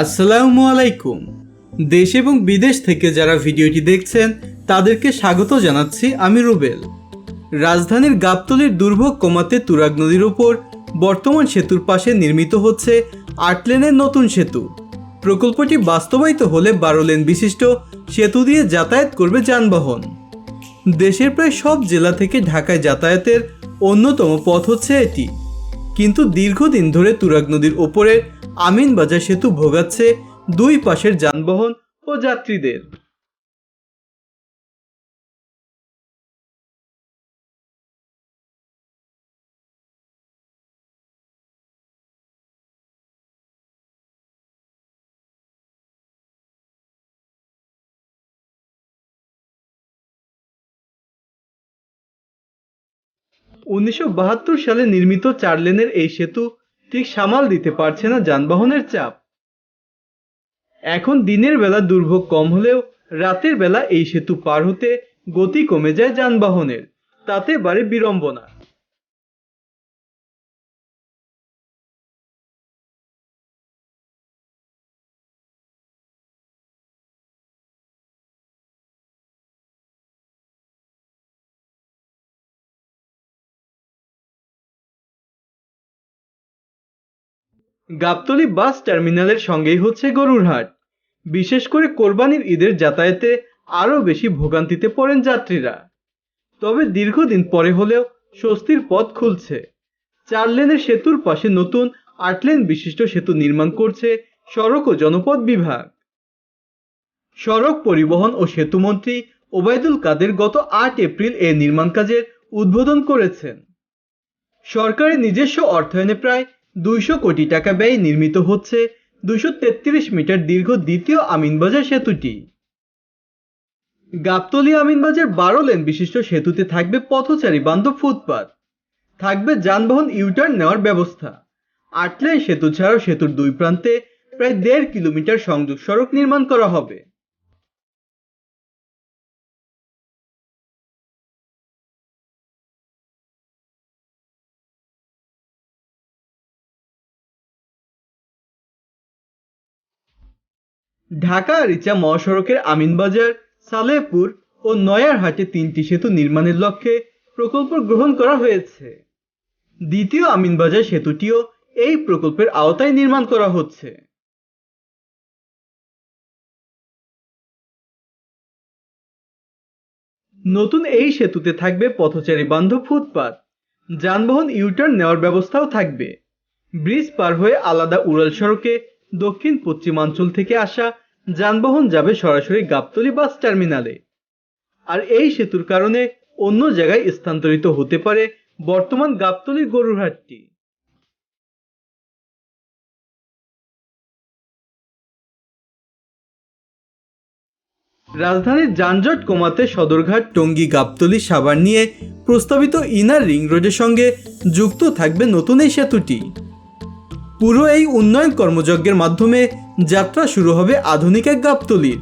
আসসালামু আলাইকুম দেশ এবং বিদেশ থেকে যারা ভিডিওটি দেখছেন তাদেরকে স্বাগত জানাচ্ছি আমি রুবেল। রাজধানীর গাবতলির দুর্ভোগ কমাতে তুরাগ নদীর ওপর বর্তমান সেতুর পাশে নির্মিত হচ্ছে আট লেনের নতুন সেতু। প্রকল্পটি বাস্তবায়িত হলে বারো লেন বিশিষ্ট সেতু দিয়ে যাতায়াত করবে যানবাহন। দেশের প্রায় সব জেলা থেকে ঢাকায় যাতায়াতের অন্যতম পথ হচ্ছে এটি। কিন্তু দীর্ঘদিন ধরে তুরাগ নদীর ওপরের আমিনবাজার সেতু ভোগাচ্ছে দুই পাশের যানবাহন ও যাত্রীদের। উনিশশো বাহাত্তর সালে নির্মিত চার লেনের এই সেতু ঠিক সামাল দিতে পারছে না যানবাহনের চাপ। এখন দিনের বেলা দুর্ভোগ কম হলেও রাতের বেলা এই সেতু পার হতে গতি কমে যায় যানবাহনের। তাতে বাড়ে বিড়ম্বনা। গাবতলী বাস টার্মিনালের সঙ্গেই হচ্ছে গরুরহাট বিশেষ করে কোরবানির ঈদের যাতায়াতে আরও বেশি ভোগান্তিতে পড়েন যাত্রীরা। তবে দীর্ঘদিন পরে হলেও স্বস্তির পথ খুলছে। চার লেনের সেতুর পাশে নতুন আট লেন বিশিষ্ট সেতু নির্মাণ করছে সড়ক ও জনপথ বিভাগ। সড়ক পরিবহন ও সেতুমন্ত্রী ওবায়দুল কাদের গত আট এপ্রিল এ নির্মাণ কাজের উদ্বোধন করেছেন। সরকারের নিজস্ব অর্থায়নে প্রায় দুইশো কোটি টাকা ব্যয়ে নির্মিত হচ্ছে তেত্রিশ মিটার দীর্ঘ দ্বিতীয় আমিনবাজার সেতুটি। গাবতলী আমিনবাজার বারো লেন বিশিষ্ট সেতুতে থাকবে পথচারী বান্ধব ফুটপাত। থাকবে যানবাহন ইউটার্ন নেওয়ার ব্যবস্থা। আট লেন সেতু ছাড়াও সেতুর দুই প্রান্তে প্রায় দেড় কিলোমিটার সংযোগ সড়ক নির্মাণ করা হবে। ঢাকা, রিচা মহাসড়কের আমিনবাজার, সালেহপুর ও নয়ারহাটে তিনটি সেতু নির্মাণের লক্ষ্যে প্রকল্প গ্রহণ করা হয়েছে। দ্বিতীয় আমিনবাজার সেতুটিও এই প্রকল্পের আওতায় নির্মাণ করা হচ্ছে। নতুন এই সেতুতে থাকবে পথচারী বান্ধব ফুটপাত। যানবাহন ইউটার্ন নেওয়ার ব্যবস্থাও থাকবে। ব্রিজ পার হয়ে আলাদা উড়াল সড়কে দক্ষিণ পশ্চিমাঞ্চল থেকে আসা যানবাহন যাবে সরাসরি গাবতলী বাস টার্মিনালে। আর এই সেতুর কারণে অন্য জায়গায় স্থানান্তরিত হতে পারে বর্তমান গাবতলীর গরুরহাটটি রাজধানীর যানজট কমাতে সদরঘাট, টঙ্গী গাবতলী, সাভার নিয়ে প্রস্তাবিত ইনার রিং রোডের সঙ্গে যুক্ত থাকবে নতুন এই সেতুটি। পুরো এই উন্নয়ন কর্মযজ্ঞের মাধ্যমে যাত্রা শুরু হবে আধুনিক এক গাবতলির।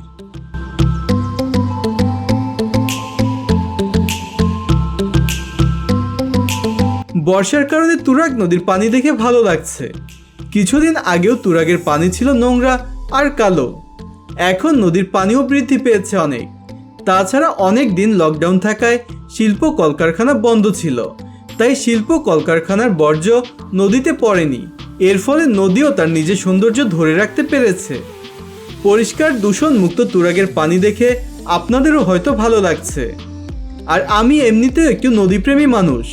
বর্ষার কারণে তুরাগ নদীর পানি দেখে ভালো লাগছে। কিছুদিন আগেও তুরাগের পানি ছিল নোংরা আর কালো। এখন নদীর পানিও বৃদ্ধি পেয়েছে অনেক। তাছাড়া অনেক দিন লকডাউন থাকায় শিল্প কলকারখানা বন্ধ ছিল। তাই শিল্প কলকারখানার বর্জ্য নদীতে পড়েনি। এর ফলে নদীও তার নিজের সৌন্দর্য ধরে রাখতে পেরেছে। পরিষ্কার দূষণ মুক্ত তুরাগের পানি দেখে আপনাদেরও হয়তো ভালো লাগছে। আর আমি এমনিতেও একটু নদীপ্রেমী মানুষ।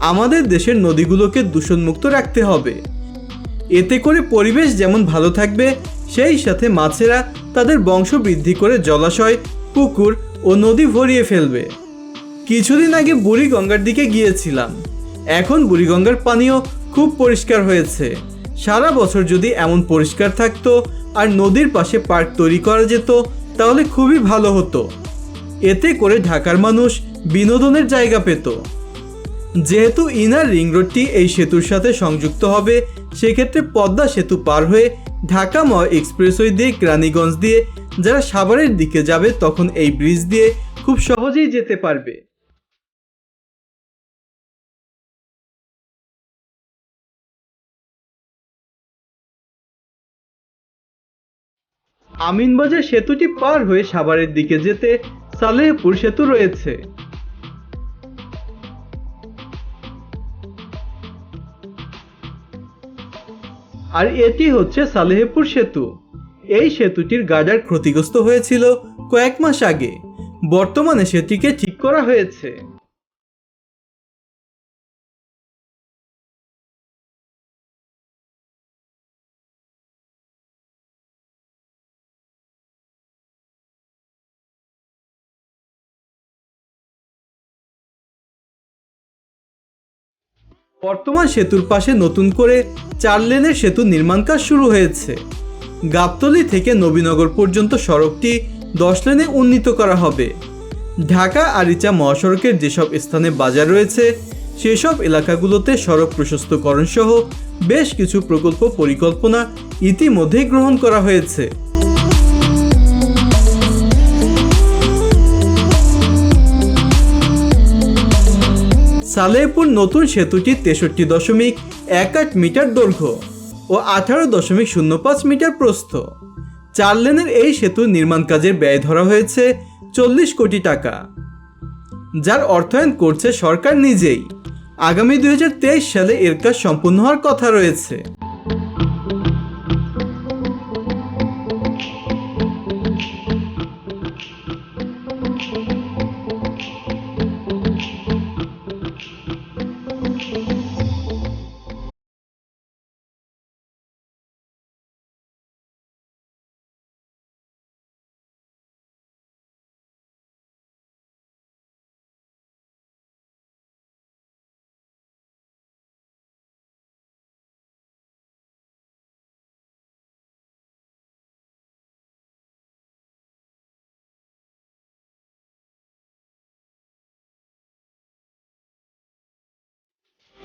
আমাদের দেশের নদীগুলোকে দূষণমুক্ত রাখতে হবে। এতে করে পরিবেশ যেমন ভালো থাকবে, সেই সাথে মাছেরা তাদের বংশ বৃদ্ধি করে জলাশয়, পুকুর ও নদী ভরিয়ে ফেলবে। কিছুদিন আগে বুড়িগঙ্গার দিকে গিয়েছিলাম। এখন বুড়িগঙ্গার পানিও খুব পরিষ্কার হয়েছে। সারা বছর যদি এমন পরিষ্কার থাকতো আর নদীর পাশে পার্ক তৈরি করা যেত, তাহলে খুবই ভালো হতো। এতে করে ঢাকার মানুষ বিনোদনের জায়গা পেত। যেহেতু ইনার রিং রোডটি এই সেতুর সাথে সংযুক্ত হবে, সেক্ষেত্রে পদ্মা সেতু পার হয়ে ঢাকা ম এক্সপ্রেসওয়ে দিয়ে কেরানীগঞ্জ দিয়ে যারা সাভারের দিকে যাবে তখন এই ব্রিজ দিয়ে খুব সহজেই যেতে পারবে। আমিনবাজার সেতুটি পার হয়ে সাভারের দিকে যেতে সালেহপুর সেতু রয়েছে। আর এটি হচ্ছে সালেহপুর সেতু। এই সেতুটির গার্ডার ক্ষতিগ্রস্ত হয়েছিল কয়েক মাস আগে। বর্তমানে সেটিকে ঠিক করা হয়েছে। বর্তমান সেতুর পাশে নতুন করে চার লেনের সেতু নির্মাণ কাজ শুরু হয়েছে। গাবতলী থেকে নবীনগর পর্যন্ত সড়কটি দশ লেনে উন্নীত করা হবে। ঢাকা, আরিচা মহাসড়কের যেসব স্থানে বাজার রয়েছে, সেসব এলাকাগুলোতে সড়ক প্রশস্তকরণ সহ বেশ কিছু প্রকল্প পরিকল্পনা ইতিমধ্যেই গ্রহণ করা হয়েছে। সালেহপুর নতুন সেতুটি তেষট্টি দশমিক এক আট মিটার দৈর্ঘ্য ও আঠারো দশমিক শূন্য পাঁচ মিটার প্রস্থ। চার লেনের এই সেতু নির্মাণ কাজের ব্যয় ধরা হয়েছে চল্লিশ কোটি টাকা। যার অর্থায়ন করছে সরকার নিজেই। আগামী দুই হাজার তেইশ সালে এর কাজ সম্পূর্ণ হওয়ার কথা রয়েছে।